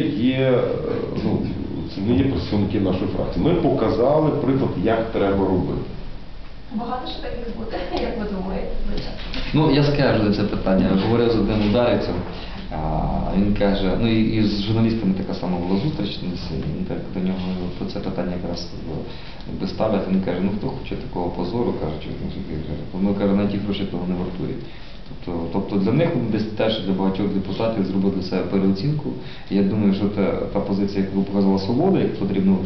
є, е, ну, це не є представники нашої фракції. Ми показали приклад, як треба робити. Багато що таких буде, як ви думаєте? Ну, я скажу за це питання. Я говорив з одним ударицем. Він каже, ну і, і з журналістами така сама була зустріч, він так до нього про це питання якраз е, якби ставлять. Він каже, ну хто хоче такого позору, каже, чи ну, каже, ну каже, на ті гроші того не вартують. Тобто, тобто для них десь теж для багатьох депутатів зробили для себе переоцінку. І я думаю, що та, та позиція, яку показала свобода, як потрібно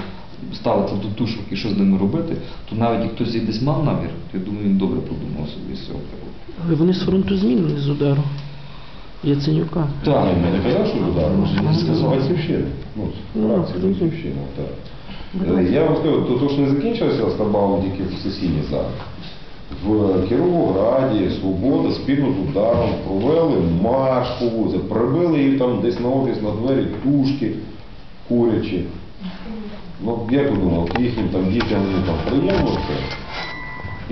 ставити до тушок і що з ними робити, то навіть як хтось і десь мав намір, то я думаю, він добре подумав собі з цього приводу. Але вони з фронту змінили з удару. Яценюка. Так. Ми не казали, що удар, ми Ну, сказали ну. Ну, Ну, фракція ну, Батьківщина, так. Е, Я вам скажу, то, то ж не закінчилося стабало тільки в сесійній залі. В Кіровограді Свобода спільно з ударом провели марш по вулиці, прибили їх там десь на офіс, на двері тушки курячі. Ну, як ви думали, їхнім там дітям вони там приємно це?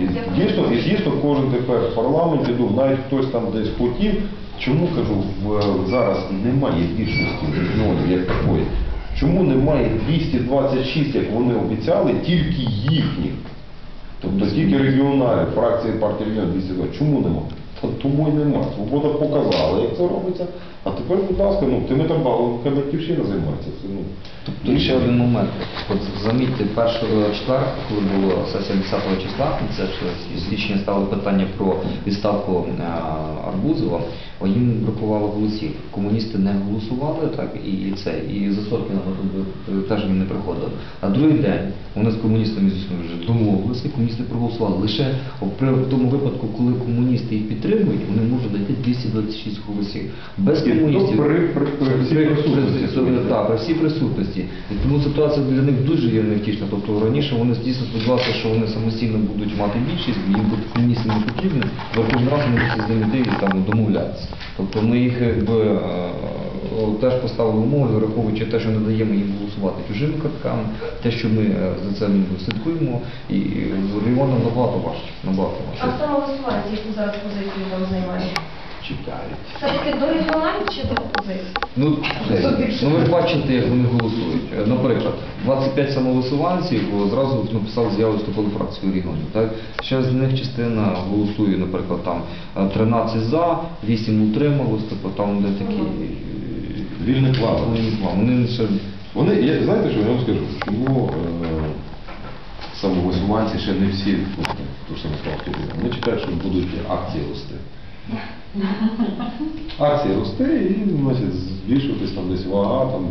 І дійсно, і дійсно кожен тепер в парламенті думає, навіть хтось там десь хотів. Чому кажу, в- зараз немає більшості регіонів як такої? Чому немає 226, як вони обіцяли, тільки їхніх? Тобто тільки регіональних, фракції партії регіонів 220. Чому нема? Тому й нема. Свобода показала, як це робиться. А тепер, будь ласка, ну тими там багато батьківщина займається. Це, ну, Тобто ще один момент. От замітьте, першого четвер, коли була сесія 10 числа, це з січня ставили питання про відставку е, Арбузова, о, їм бракувало голосів. Комуністи не голосували, так, і це, і за Соркіна теж він не приходили. А другий день вони з комуністами звісно вже домовилися, комуністи проголосували. Лише при тому випадку, коли комуністи їх підтримують, вони можуть дойти 226 голосів. Без комуністів при- при- при при- всій присутності. І тому ситуація для них дуже є невтішна. Тобто раніше вони дійсно сподівалися, що вони самостійно будуть мати більшість, їм буде комісії не потрібні, раз вони будуть з ними йти і там домовлятися. Тобто ми їх якби е, теж поставили умови, враховуючи те, що не даємо їм голосувати чужими картками, те, що ми е, за це слідкуємо, і регіонам набагато важче. Набагато А важче. самовисуванці, яку зараз позицію вам займає? чекають. Це таки до регіоналів чи до опозиції? Ну, ну ви ж бачите, як вони голосують. Е, Наприклад, 25 самовисуванців зразу написали заяву вступили в фракцію регіонів. Так? Ще з них частина голосує, наприклад, там е, 13 за, 8 утрималось, тобто там де такі е, Вільний план. вільні. Вони ще Вони, я, знаєте, що я вам скажу, чому е, самовисуванці ще не всі, ну, то що сказав, хто вони чекають, що будуть акції рости. Акції рости і значить, збільшуватись там десь вага, там,